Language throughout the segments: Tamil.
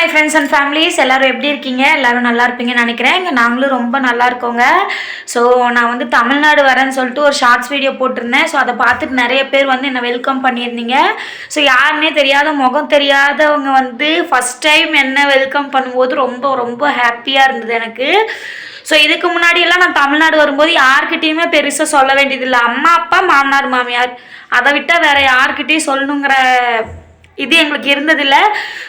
மை ஃப்ரெண்ட்ஸ் அண்ட் ஃபேமிலிஸ் எல்லோரும் எப்படி இருக்கீங்க? எல்லோரும் நல்லா இருப்பீங்கன்னு நினைக்கிறேன். இங்கே நாங்களும் ரொம்ப நல்லா இருக்கோங்க. ஸோ நான் வந்து தமிழ்நாடு வரேன்னு சொல்லிட்டு ஒரு ஷார்ட்ஸ் வீடியோ போட்டிருந்தேன். ஸோ அதை பார்த்துட்டு நிறைய பேர் வந்து என்னை வெல்கம் பண்ணியிருந்தீங்க. ஸோ யாருன்னே தெரியாத முகம் தெரியாதவங்க வந்து ஃபஸ்ட் டைம் என்ன வெல்கம் பண்ணும்போது ரொம்ப ரொம்ப ஹாப்பியாக இருந்தது எனக்கு. ஸோ இதுக்கு முன்னாடியெல்லாம் நான் தமிழ்நாடு வரும்போது யாருக்கிட்டேயுமே பெருசாக சொல்ல வேண்டியதில்லை. அம்மா அப்பா மாமனார் மாமியார். அதை விட்டால் வேற யாருக்கிட்டேயும் சொல்லணுங்கிற இது எங்களுக்கு இருந்ததில்ல.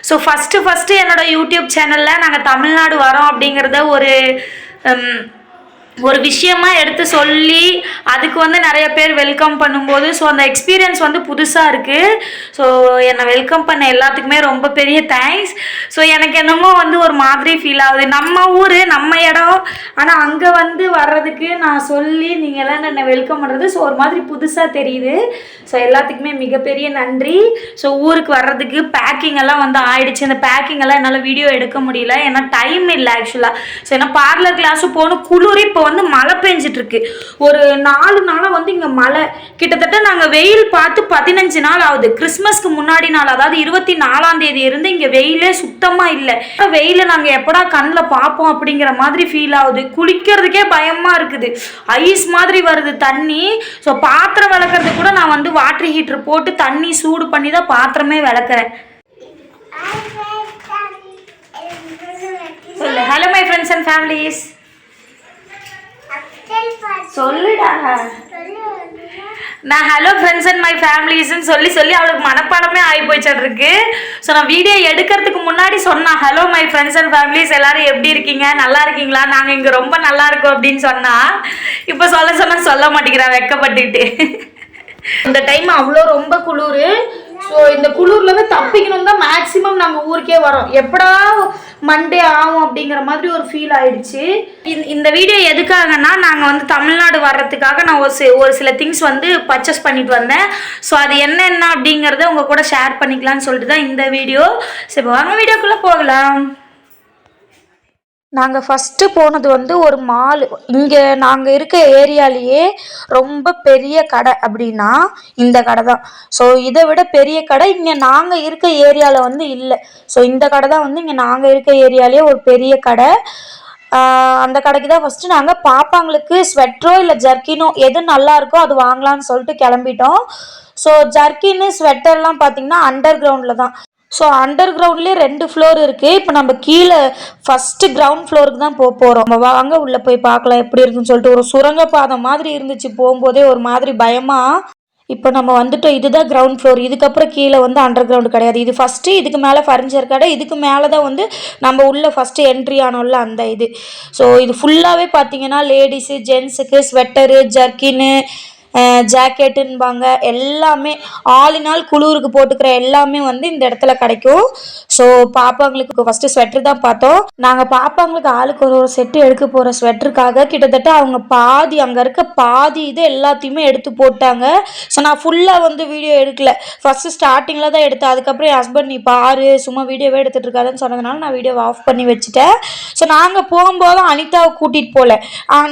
ஸோ ஃபஸ்ட்டு ஃபஸ்ட்டு என்னோடய யூடியூப் சேனலில் நாங்கள் தமிழ்நாடு வரோம் அப்படிங்கிறத ஒரு ஒரு விஷயமா எடுத்து சொல்லி அதுக்கு வந்து நிறைய பேர் வெல்கம் பண்ணும்போது ஸோ அந்த எக்ஸ்பீரியன்ஸ் வந்து புதுசாக இருக்குது ஸோ என்னை வெல்கம் பண்ண எல்லாத்துக்குமே ரொம்ப பெரிய தேங்க்ஸ் ஸோ எனக்கு என்னமோ வந்து ஒரு மாதிரி ஃபீல் ஆகுது. நம்ம ஊர் நம்ம இடம். ஆனால் அங்கே வந்து வர்றதுக்கு நான் சொல்லி நீங்கள் எல்லாம் என்னை வெல்கம் பண்ணுறது ஸோ ஒரு மாதிரி புதுசாக தெரியுது. ஸோ எல்லாத்துக்குமே மிகப்பெரிய நன்றி. ஸோ ஊருக்கு வர்றதுக்கு பேக்கிங் எல்லாம் வந்து ஆயிடுச்சு. அந்த பேக்கிங் எல்லாம் என்னால் வீடியோ எடுக்க முடியல. ஏன்னா டைம் இல்லை ஆக்சுவலாக ஸோ ஏன்னா பார்லர் கிளாஸும் போகணும் குளிர் இப்போ வந்து மழை பெஞ்சிட்டு இருக்கு ஒரு நாலு நாளாக வந்து இங்கே மழை. கிட்டத்தட்ட நாங்கள் வெயில் பார்த்து பதினஞ்சு நாள் ஆகுது. கிறிஸ்மஸ்க்கு முன்னாடி நாள் அதாவது இருபத்தி நாலாம் தேதி இருந்து இங்கே வெயிலே சுத்தமாக இல்லை. வெயில நாங்கள் எப்படா கண்ணில் பார்ப்போம் அப்படிங்கிற மாதிரி ஃபீல் ஆகுது. குளிக்கிறதுக்கே பயமாக இருக்குது. ஐஸ் மாதிரி வருது தண்ணி. ஸோ பாத்திரம் விளக்குறது கூட நான் வந்து வாட்டர் ஹீட்டர் போட்டு தண்ணி சூடு பண்ணி தான் பாத்திரமே விளக்குறேன். Hello my friends and families சொல்லுடா. நான் ஹலோ ஃப்ரெண்ட்ஸ் அண்ட் மை ஃபேமிலிஸ்ன்னு சொல்லி சொல்லி அவளுக்கு மனப்பாடமே ஆகி போயிச்சிட்டு இருக்கு ஸோ நான் வீடியோ எடுக்கிறதுக்கு முன்னாடி சொன்னா hello my friends and families எல்லாரும் எப்படி இருக்கீங்க? நல்லா இருக்கீங்களா? நாங்கள் இங்கே ரொம்ப நல்லா இருக்கோம் அப்படின்னு சொன்னா இப்போ சொல்ல சொன்னா சொல்ல மாட்டேங்கிறா வெக்கப்பட்டுட்டு இந்த டைம் அவ்வளோ ரொம்ப குளிர். ஸோ இந்த குளிர்லேருந்து தப்பிக்கணும் தான் மேக்ஸிமம் நாங்கள் ஊருக்கே வரோம். எப்படா மண்டே ஆகும் அப்படிங்கிற மாதிரி ஒரு ஃபீல் ஆயிடுச்சு. இந்த- இந்த வீடியோ எதுக்காகனா நாங்கள் வந்து தமிழ்நாடு வர்றதுக்காக நான் ஒரு ஒரு சில திங்ஸ் வந்து பர்ச்சேஸ் பண்ணிட்டு வந்தேன். ஸோ அது என்னென்ன அப்படிங்கிறத உங்கள் கூட ஷேர் பண்ணிக்கலாம்னு சொல்லிட்டு தான் இந்த வீடியோ சரி வாங்க வீடியோக்குள்ளே போகலாம். நாங்கள் ஃபஸ்ட்டு போனது வந்து ஒரு மால். இங்கே நாங்கள் இருக்க ஏரியாலேயே ரொம்ப பெரிய கடை அப்படின்னா இந்த கடை தான். ஸோ இதை விட பெரிய கடை இங்கே நாங்கள் இருக்க ஏரியாவில் வந்து இல்லை. ஸோ இந்த கடை தான் வந்து இங்கே நாங்கள் இருக்க ஏரியாலேயே ஒரு பெரிய கடை. அந்த கடைக்கு தான் ஃபஸ்ட்டு நாங்கள் பாப்பாங்களுக்கு ஸ்வெட்டரோ இல்லை ஜர்க்கினோ எது நல்லா இருக்கோ அது வாங்கலாம்னு சொல்லிட்டு கிளம்பிட்டோம். ஸோ ஜர்க்கின்னு ஸ்வெட்டர்லாம் பார்த்திங்கன்னா அண்டர் கிரவுண்டில் தான். ஸோ அண்டர் கிரவுண்ட்லேயே ரெண்டு ஃப்ளோர் இருக்குது இப்போ நம்ம கீழே ஃபஸ்ட்டு கிரவுண்ட் ஃப்ளோருக்கு தான் போக போகிறோம் நம்ம வாங்க உள்ளே போய் பார்க்கலாம் எப்படி இருக்குன்னு சொல்லிட்டு ஒரு சுரங்கப்பாதை மாதிரி இருந்துச்சு போகும்போதே ஒரு மாதிரி பயமாக இப்போ நம்ம வந்துட்டோம். இதுதான் கிரவுண்ட் ஃப்ளோர் இதுக்கப்புறம் கீழே வந்து அண்டர் கிரவுண்ட் கிடையாது. இது ஃபஸ்ட்டு இதுக்கு மேலே ஃபர்னிச்சர் கடை. இதுக்கு மேலே தான் வந்து நம்ம உள்ளே ஃபஸ்ட்டு என்ட்ரி ஆனோம்ல அந்த இது. ஸோ இது ஃபுல்லாகவே பார்த்தீங்கன்னா லேடிஸு ஜென்ஸுக்கு ஸ்வெட்டரு ஜர்க்கின்னு ஜாக்கெட்டுன்பாங்க. எல்லாமே ஆல் இன் குளிருக்கு போட்டுக்கிற எல்லாமே வந்து இந்த இடத்துல கிடைக்கும். ஸோ பாப்பாங்களுக்கு ஃபஸ்ட்டு ஸ்வெட்டர் தான் பார்த்தோம். நாங்கள் பாப்பாங்களுக்கு ஆளுக்கு ஒரு ஒரு செட்டு எடுக்க போகிற ஸ்வெட்டருக்காக கிட்டத்தட்ட அவங்க பாதி அங்கே இருக்க பாதி இது எல்லாத்தையுமே எடுத்து போட்டாங்க. ஸோ நான் ஃபுல்லாக வந்து வீடியோ எடுக்கல. ஃபஸ்ட்டு ஸ்டார்டிங்கில் தான் எடுத்தேன். அதுக்கப்புறம் என் ஹஸ்பண்ட் நீ பாரு சும்மா வீடியோவே எடுத்துகிட்டு இருக்காதுன்னு சொன்னதுனால நான் வீடியோவை ஆஃப் பண்ணி வச்சுட்டேன். ஸோ நாங்கள் போகும்போதும் அனிதாவை கூட்டிகிட்டு போகல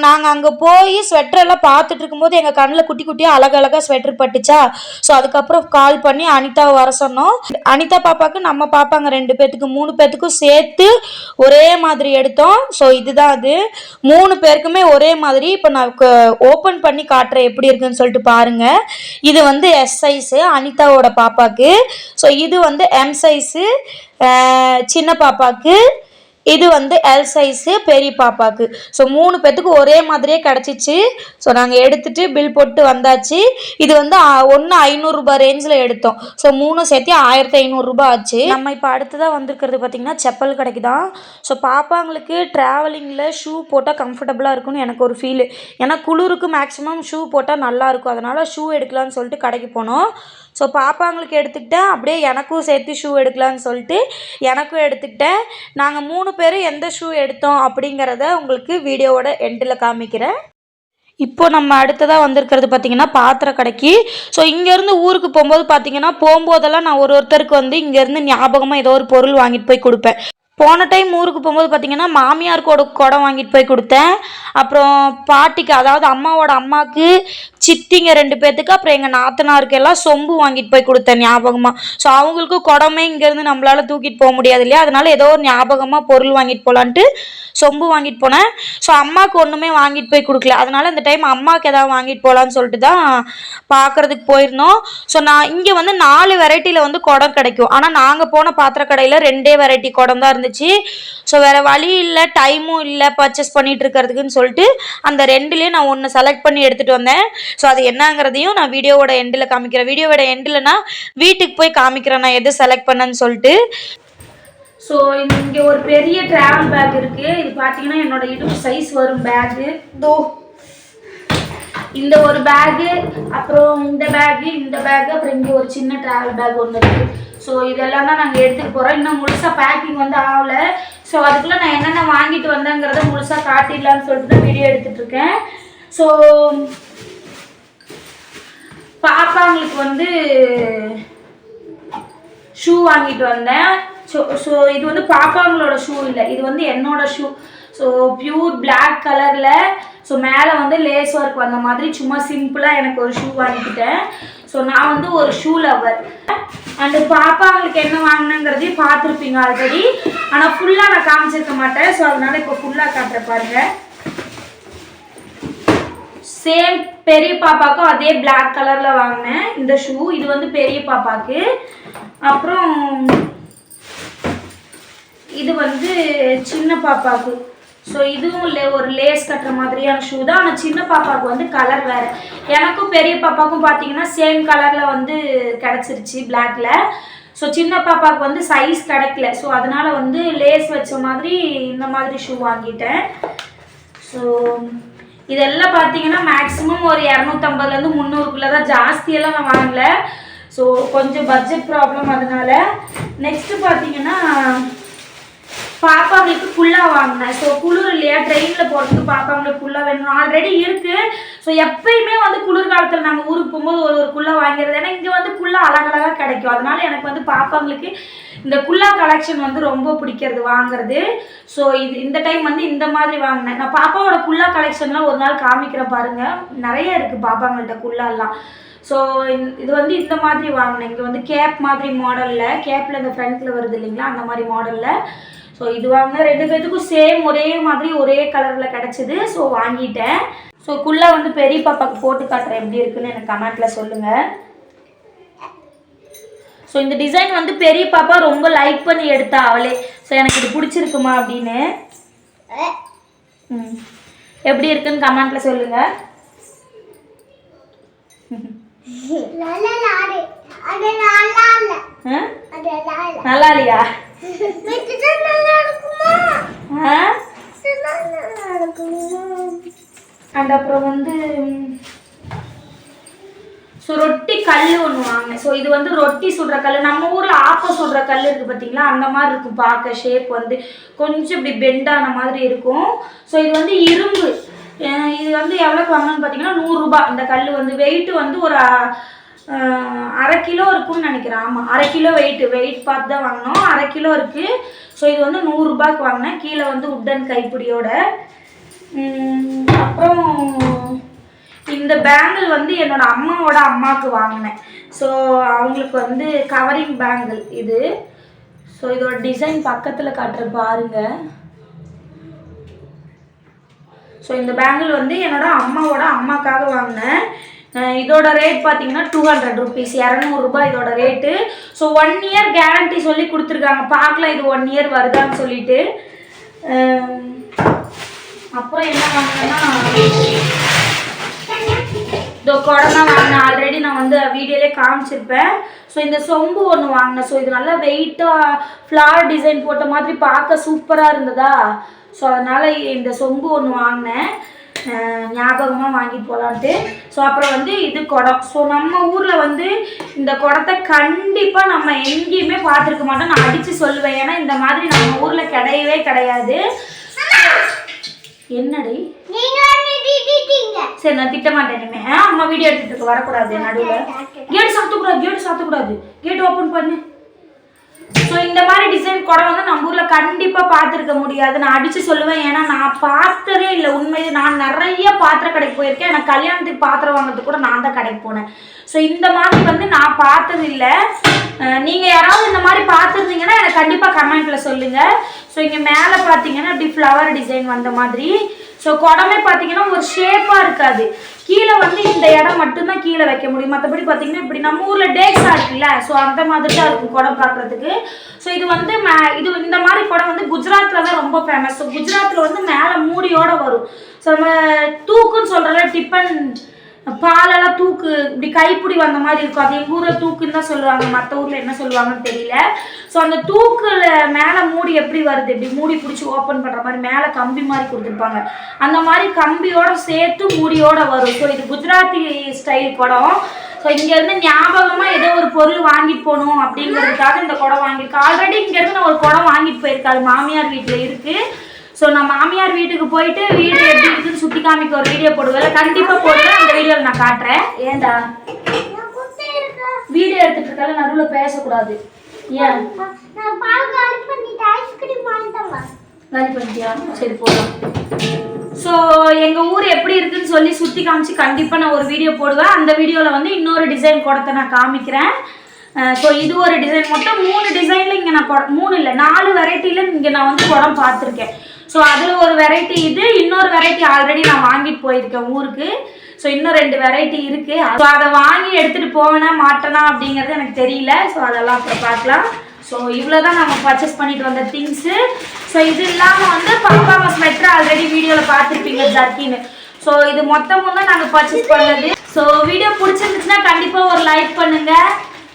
நாங்கள் அங்கே போய் ஸ்வெட்டர் எல்லாம் பார்த்துட்டு இருக்கும்போது எங்கள் கண்ணில் குட்டி குட்டியாக அழகழகாக ஸ்வெட்டர் பட்டுச்சா? ஸோ அதுக்கப்புறம் கால் பண்ணி அனிதாவை வர சொன்னோம். அனிதா பாப்பாவுக்கு நம்ம பாப்பாங்க ரெண்டு பேர்த்துக்கு மூணு பேர்த்துக்கும் சேர்த்து ஒரே மாதிரி எடுத்தோம். ஸோ இதுதான் அது. மூணு பேருக்குமே ஒரே மாதிரி இப்போ நான் ஓப்பன் பண்ணி காட்டுறேன் எப்படி இருக்குன்னு சொல்லிட்டு பாருங்கள் இது வந்து எஸ் சைஸு அனிதாவோட பாப்பாவுக்கு ஸோ இது வந்து எம் சைஸு சின்ன பாப்பாவுக்கு இது வந்து எல் சைஸு பெரிய பாப்பாக்கு. ஸோ மூணு பேத்துக்கு ஒரே மாதிரியே கிடச்சிச்சு. ஸோ நாங்கள் எடுத்துட்டு பில் போட்டு வந்தாச்சு. இது வந்து ஒன்று ஐநூறுரூபா ரேஞ்சில் எடுத்தோம். ஸோ மூணும் சேர்த்து ஆயிரத்தி ஐநூறுரூபா ஆச்சு. நம்ம இப்போ அடுத்ததாக வந்திருக்கிறது பார்த்திங்கன்னா செப்பல் கடைக்கு தான். ஸோ பாப்பாங்களுக்கு ட்ராவலிங்கில் ஷூ போட்டால் கம்ஃபர்டபுளாக இருக்கும்னு எனக்கு ஒரு ஃபீல் ஏன்னா குளிருக்கு மேக்ஸிமம் ஷூ போட்டால் நல்லாயிருக்கும் அதனால் ஷூ எடுக்கலாம்னு சொல்லிட்டு கடைக்கு போனோம். ஸோ பாப்பாங்களுக்கு எடுத்துக்கிட்டேன். அப்படியே எனக்கும் சேர்த்து ஷூ எடுக்கலான்னு சொல்லிட்டு எனக்கும் எடுத்துக்கிட்டேன். நாங்கள் மூணு பேரும் எந்த ஷூ எடுத்தோம் அப்படிங்கிறத உங்களுக்கு வீடியோவோட எண்டில் காமிக்கிறேன். இப்போது நம்ம அடுத்ததாக வந்திருக்கிறது பார்த்தீங்கன்னா பாத்திர கடைக்கு. ஸோ இங்கேருந்து ஊருக்கு போகும்போது பார்த்தீங்கன்னா போகும்போதெல்லாம் நான் ஒரு ஒருத்தருக்கு வந்து இங்கேருந்து ஞாபகமாக ஏதோ ஒரு பொருள் வாங்கிட்டு போய் கொடுப்பேன். போன டைம் ஊருக்கு போகும்போது பார்த்திங்கன்னா மாமியார் கூட குடம் வாங்கிட்டு போய் கொடுத்தேன். அப்புறம் பாட்டிக்கு அதாவது அம்மாவோட அம்மாவுக்கு சித்திங்க ரெண்டு பேர்த்துக்கு அப்புறம் எங்கள் நாத்தனாருக்கு எல்லாம் சொம்பு வாங்கிட்டு போய் கொடுத்தேன் ஞாபகமாக ஸோ அவங்களுக்கும் குடமே இங்கேருந்து நம்மளால் தூக்கிட்டு போக முடியாது இல்லையா? அதனால ஏதோ ஒரு ஞாபகமாக பொருள் வாங்கிட்டு போகலான்ட்டு சொம்பு வாங்கிட்டு போனேன். ஸோ அம்மாவுக்கு ஒன்றுமே வாங்கிட்டு போய் கொடுக்கல. அதனால இந்த டைம் அம்மாவுக்கு எதாவது வாங்கிட்டு போகலான்னு சொல்லிட்டு தான் பார்க்கறதுக்கு போயிருந்தோம். ஸோ நான் இங்கே வந்து நாலு வெரைட்டியில் வந்து குடம் கிடைக்கும். ஆனால் நாங்கள் போன பாத்திர கடையில் ரெண்டே வெரைட்டி குடம் தான் இருந்துச்சு. ஸோ வேறு வழி இல்லை டைமும் இல்லை பர்ச்சேஸ் பண்ணிட்டு இருக்கிறதுக்குன்னு சொல்லிட்டு அந்த ரெண்டுலேயும் நான் ஒன்று செலக்ட் பண்ணி எடுத்துகிட்டு வந்தேன். ஸோ அது என்னங்கிறதையும் நான் வீடியோவோட எண்டில் காமிக்கிறேன். வீடியோவோட எண்டில்னா வீட்டுக்கு போய் காமிக்கிறேன் நான் எது செலக்ட் பண்ணேன்னு சொல்லிட்டு. ஸோ இங்கே ஒரு பெரிய ட்ராவல் பேக் இருக்குது இது பார்த்தீங்கன்னா என்னோட இடுப்பு சைஸ் வரும் பேகு தோ. இந்த ஒரு பேகு அப்புறம் இந்த பேகு இந்த பேகு அப்புறம் இங்கே ஒரு சின்ன ட்ராவல் பேக் ஒன்று இருக்குது ஸோ இதெல்லாம் தான் நாங்கள் எடுத்துகிட்டு போகிறோம் இன்னும் முழுசாக பேக்கிங் வந்து ஆகலை. ஸோ அதுக்குள்ளே நான் என்னென்ன வாங்கிட்டு வந்தேங்கிறத முழுசாக காட்டிடலான்னு சொல்லிட்டு தான் வீடியோ எடுத்துகிட்டுருக்கேன் ஸோ பாப்பாங்களுக்கு வந்து ஷூ வாங்கிட்டு வந்தேன். ஸோ ஸோ இது வந்து பாப்பாங்களோட ஷூ இல்லை. இது வந்து என்னோட ஷூ ஸோ பியூர் பிளாக் கலரில் ஸோ மேலே வந்து லேஸ் ஒர்க் வந்த மாதிரி சும்மா சிம்பிளாக எனக்கு ஒரு ஷூ வாங்கிக்கிட்டேன். ஸோ நான் வந்து ஒரு ஷூ லவர் அண்டு பாப்பாங்களுக்கு என்ன வாங்கினேங்கிறதையும் பார்த்துருப்பீங்க ஆல்ரெடி ஆனால் ஃபுல்லாக நான் காமிச்சிருக்க மாட்டேன். ஸோ அதனால இப்போ ஃபுல்லாக காட்டுற பாருங்க. சேம் பெரிய பாப்பாக்கும் அதே பிளாக் கலரில் வாங்கினேன். இந்த ஷூ இது வந்து பெரிய பாப்பாக்கு. அப்புறம் இது வந்து சின்ன பாப்பாவுக்கு ஸோ இதுவும் லே ஒரு லேஸ் கட்டுற மாதிரியான ஷூ தான். ஆனால் சின்ன பாப்பாவுக்கு வந்து கலர் வேறு. எனக்கும் பெரிய பாப்பாவுக்கும் பார்த்தீங்கன்னா சேம் கலரில் வந்து கிடச்சிருச்சு பிளாக்ல ஸோ சின்ன பாப்பாவுக்கு வந்து சைஸ் கிடைக்கல. ஸோ அதனால் வந்து லேஸ் வச்ச மாதிரி இந்த மாதிரி ஷூ வாங்கிட்டேன். ஸோ இதெல்லாம் பார்த்தீங்கன்னா மேக்ஸிமம் ஒரு இரநூத்தம்பதுலேருந்து முந்நூறுக்குள்ளே தான். ஜாஸ்தியெல்லாம் நான் வாங்கல. ஸோ கொஞ்சம் பட்ஜெட் ப்ராப்ளம் அதனால. நெக்ஸ்ட்டு பார்த்தீங்கன்னா பாப்பாங்களுக்கு ஃபுல்லாக வாங்கினேன். ஸோ குளிர் இல்லையா? ட்ரெயினில் போகிறதுக்கு பாப்பாங்களுக்கு ஃபுல்லாக வேணும். ஆல்ரெடி இருக்குது ஸோ எப்பயுமே வந்து குளிர் காலத்தில் நாங்கள் ஊருக்கு போகும்போது ஒரு ஒரு குள்ளா வாங்கிறது ஏன்னா இங்கே வந்து குள்ளா அழகழகாக கிடைக்கும். அதனால் எனக்கு வந்து பாப்பாங்களுக்கு இந்த குல்லா கலெக்ஷன் வந்து ரொம்ப பிடிக்கிறது வாங்குறது. ஸோ இது இந்த டைம் வந்து இந்த மாதிரி வாங்கினேன். நான் பாப்பாவோட குல்லா கலெக்ஷன்லாம் ஒரு நாள் காமிக்கிறேன் பாருங்கள் நிறைய இருக்குது பாப்பாங்கள்ட்ட குல்லாலாம் ஸோ இது வந்து இந்த மாதிரி வாங்கினேன். இங்கே வந்து கேப் மாதிரி மாடலில் கேப்பில் இந்த ஃப்ரண்ட்டில் வருது இல்லைங்களா? அந்த மாதிரி மாடலில் ஸோ இது வாங்கினா ரெண்டு பேர்த்துக்கும் சேம் ஒரே மாதிரி ஒரே கலரில் கிடச்சிது. ஸோ வாங்கிட்டேன். ஸோ குள்ளே வந்து பெரிய பாப்பாவுக்கு போட்டு காட்டுறேன். எப்படி இருக்குன்னு எனக்கு கமெண்ட்டில் சொல்லுங்கள் ஸோ இந்த டிசைன் வந்து பெரிய பாப்பா ரொம்ப லைக் பண்ணி எடுத்தா அவளே. ஸோ எனக்கு இது பிடிச்சிருக்குமா அப்படின்னு. ம். எப்படி இருக்குன்னு கமெண்ட்டில் சொல்லுங்கள் நல்லா இல்லையா அண்ட் அப்புறம் வந்து ஸோ ரொட்டி கல் ஒன்று வாங்கினேன் ஸோ இது வந்து ரொட்டி சுடுற கல் நம்ம ஊரில் ஆப்பம் சுடுற கல் இருக்குது பார்த்தீங்களா அந்த மாதிரி இருக்கும். பார்க்க ஷேப் வந்து கொஞ்சம் இப்படி பெண்டான மாதிரி இருக்கும். ஸோ இது வந்து இரும்பு. இது வந்து எவ்வளோக்கு வாங்கணும்னு பார்த்தீங்கன்னா நூறுரூபா. இந்த கல் வந்து வெயிட்டு வந்து ஒரு அரை கிலோ இருக்கும்னு நினைக்கிறேன். ஆமாம் அரை கிலோ வெயிட்டு வெயிட் பார்த்து தான் வாங்கினோம் அரை கிலோ இருக்குது ஸோ இது வந்து நூறுரூபாய்க்கு வாங்கினேன். கீழே வந்து உட்டன் கைப்பிடியோட. அப்புறம் இந்த பேங்கிள் வந்து என்னோட அம்மாவோட அம்மாவுக்கு வாங்கினேன். ஸோ அவங்களுக்கு வந்து கவரிங் பேங்கிள் இது. ஸோ இதோட டிசைன் பக்கத்தில் காட்டுற பாருங்கள் ஸோ இந்த பேங்கிள் வந்து என்னோட அம்மாவோட அம்மாக்காக வாங்கினேன். இதோட ரேட் பார்த்தீங்கன்னா டூ ஹண்ட்ரட் ருபீஸ் இரநூறுபா இதோட rate so one year guarantee சொல்லி கொடுத்துருக்காங்க. பார்க்கலாம் இது ஒன் இயர் வருதான்னு சொல்லிட்டு. அப்புறம் என்ன வாங்கினேன்னா இதோ குடம் வாங்கினேன். ஆல்ரெடி நான் வந்து வீடியோலே காமிச்சிருப்பேன். ஸோ இந்த சொம்பு ஒன்று வாங்கினேன். ஸோ இது நல்லா வெயிட்டாக ஃப்ளார் டிசைன் போட்ட மாதிரி பார்க்க சூப்பராக இருந்ததா? ஸோ அதனால் இந்த சொம்பு ஒன்று வாங்கினேன். ஞாபகமாக வாங்கிட்டு போகலான்ட்டு ஸோ அப்புறம் வந்து இது குடம். ஸோ நம்ம ஊரில் வந்து இந்த குடத்தை கண்டிப்பாக நம்ம எங்கேயுமே பார்த்துருக்க மாட்டோம். நான் அடித்து சொல்லுவேன். ஏன்னா இந்த மாதிரி நம்ம ஊரில் கிடையவே கிடையாது. என்னடி? சரி நான் திட்ட மாட்டேன் ஆ, அம்மா வீடியோ எடுத்துட்டு இருக்கு, வரக்கூடாது நடுவில். கேட் சாத்தக்கூடாது கேட் சாத்தக்கூடாது. கேட் ஓப்பன் பண்ணு. ஸோ இந்த மாதிரி டிசைன் குடம் வந்து கண்டிப்பாக பார்த்துருக்க முடியாது. நான் அடித்து சொல்லுவேன். ஏன்னா நான் பார்த்ததே இல்லை. உண்மையிலே நான் நிறைய பாத்திர கடைக்கு போயிருக்கேன். எனக்கு கல்யாணத்துக்கு பாத்திரம் வாங்குறதுக்கு கூட நான் தான் கடைக்கு போனேன். ஸோ இந்த மாதிரி வந்து நான் பார்த்தது இல்லை நீங்கள் யாராவது இந்த மாதிரி பார்த்துருந்தீங்கன்னா எனக்கு கண்டிப்பாக கமெண்ட்டில் சொல்லுங்கள் ஸோ இங்கே மேலே பார்த்தீங்கன்னா இப்படி ஃப்ளவர் டிசைன் வந்த மாதிரி. ஸோ குடமே பார்த்தீங்கன்னா ஒரு ஷேப்பாக இருக்காது. கீழே வந்து இந்த இடம் மட்டும்தான் கீழே வைக்க முடியும். மற்றபடி பார்த்தீங்கன்னா இப்படி நம்ம ஊரில் டேக்ஸா இருக்குல்ல ஸோ அந்த மாதிரி தான் இருக்கும் குடம் பார்க்குறதுக்கு. ஸோ இது வந்து மே இது இந்த மாதிரி குடம் வந்து குஜராத்தில் தான் ரொம்ப ஃபேமஸ் ஸோ குஜராத்தில் வந்து மேலே மூடியோட வரும். ஸோ நம்ம தூக்குன்னு சொல்கிறல டிஃபன் பாலெல்லாம் தூக்கு இப்படி கைப்பிடி வந்த மாதிரி இருக்கும். அது எங்கள் ஊரில் தூக்குன்னு தான் சொல்லுவாங்க. மற்ற ஊரில் என்ன சொல்லுவாங்கன்னு தெரியல. ஸோ அந்த தூக்கில் மேலே மூடி எப்படி வருது? இப்படி மூடி பிடிச்சி ஓப்பன் பண்ணுற மாதிரி மேலே கம்பி மாதிரி கொடுத்துருப்பாங்க. அந்த மாதிரி கம்பியோட சேர்த்து மூடியோட வரும். ஸோ இது குஜராத்தி ஸ்டைல் குடம். ஸோ இங்கேருந்து ஞாபகமாக ஏதோ ஒரு பொருள் வாங்கிட்டு போகணும் அப்படிங்கிறதுக்காக இந்த குடம் வாங்கியிருக்கேன் ஆல்ரெடி இங்கேருந்து நான் ஒரு குடம் வாங்கிட்டு போயிருக்காரு மாமியார் வீட்டில் இருக்குது ஸோ நான் மாமியார் வீட்டுக்கு போயிட்டு வீடு எப்படி இருக்குன்னு சுற்றி காமிக்க ஒரு வீடியோ போடுவேன். கண்டிப்பாக போடுவேன். அந்த வீடியோவில் நான் காட்டுறேன். ஏன்டா வீடியோ எடுத்துட்டு இருக்கால நடுவில் பேசக்கூடாது. ஏன் நான் பால் காலி பண்ணிட்டு ஐஸ்கிரீம் வாங்கிட்டேன் காலி பண்ணிட்டியா சரி போகலாம் ஸோ எங்கள் ஊர் எப்படி இருக்குன்னு சொல்லி சுற்றி காமிச்சு கண்டிப்பாக நான் ஒரு வீடியோ போடுவேன். அந்த வீடியோவில் வந்து இன்னொரு டிசைன் குடத்தை நான் காமிக்கிறேன். ஸோ இது ஒரு டிசைன் மொத்தம் மூணு டிசைனில் இங்கே நான் குடம் மூணு இல்லை நாலு வெரைட்டியில் இங்கே நான் வந்து குடம் பார்த்துருக்கேன். ஸோ அதில் ஒரு வெரைட்டி இது இன்னொரு வெரைட்டி ஆல்ரெடி நான் வாங்கிட்டு போயிருக்கேன் ஊருக்கு. ஸோ இன்னும் ரெண்டு வெரைட்டி இருக்குது ஸோ அதை வாங்கி எடுத்துகிட்டு போவேனா மாட்டேனா அப்படிங்கிறது எனக்கு தெரியல. ஸோ அதெல்லாம் அப்புறம் பார்க்கலாம். ஸோ இவ்வளோ தான் நம்ம பர்ச்சேஸ் பண்ணிட்டு வந்த திங்ஸு ஸோ இது இல்லாமல் வந்து பாப்பாங்க ஸ்வெட்டர் ஆல்ரெடி வீடியோவில் பார்த்துருப்பீங்க ஜர்க்கின்னு ஸோ இது மொத்தமும் தான் நாங்கள் பர்ச்சேஸ் பண்ணது. ஸோ வீடியோ பிடிச்சிருந்துச்சுன்னா கண்டிப்பாக ஒரு லைக் பண்ணுங்கள்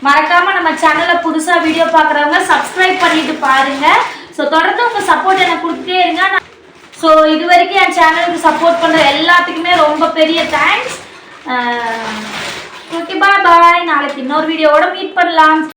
மறக்காமல் நம்ம சேனலை புதுசாக வீடியோ பார்க்குறவங்க சப்ஸ்கிரைப் பண்ணிட்டு பாருங்கள் ஸோ தொடர்ந்து உங்கள் சப்போர்ட் எனக்கு கொடுத்துட்டே இருங்க. ஸோ இது வரைக்கும் என் சேனலுக்கு சப்போர்ட் பண்ணுற எல்லாத்துக்குமே ரொம்ப பெரிய தேங்க்ஸ் ஓகே பாய் பாய் நாளைக்கு இன்னொரு வீடியோவோட மீட் பண்ணலாம்.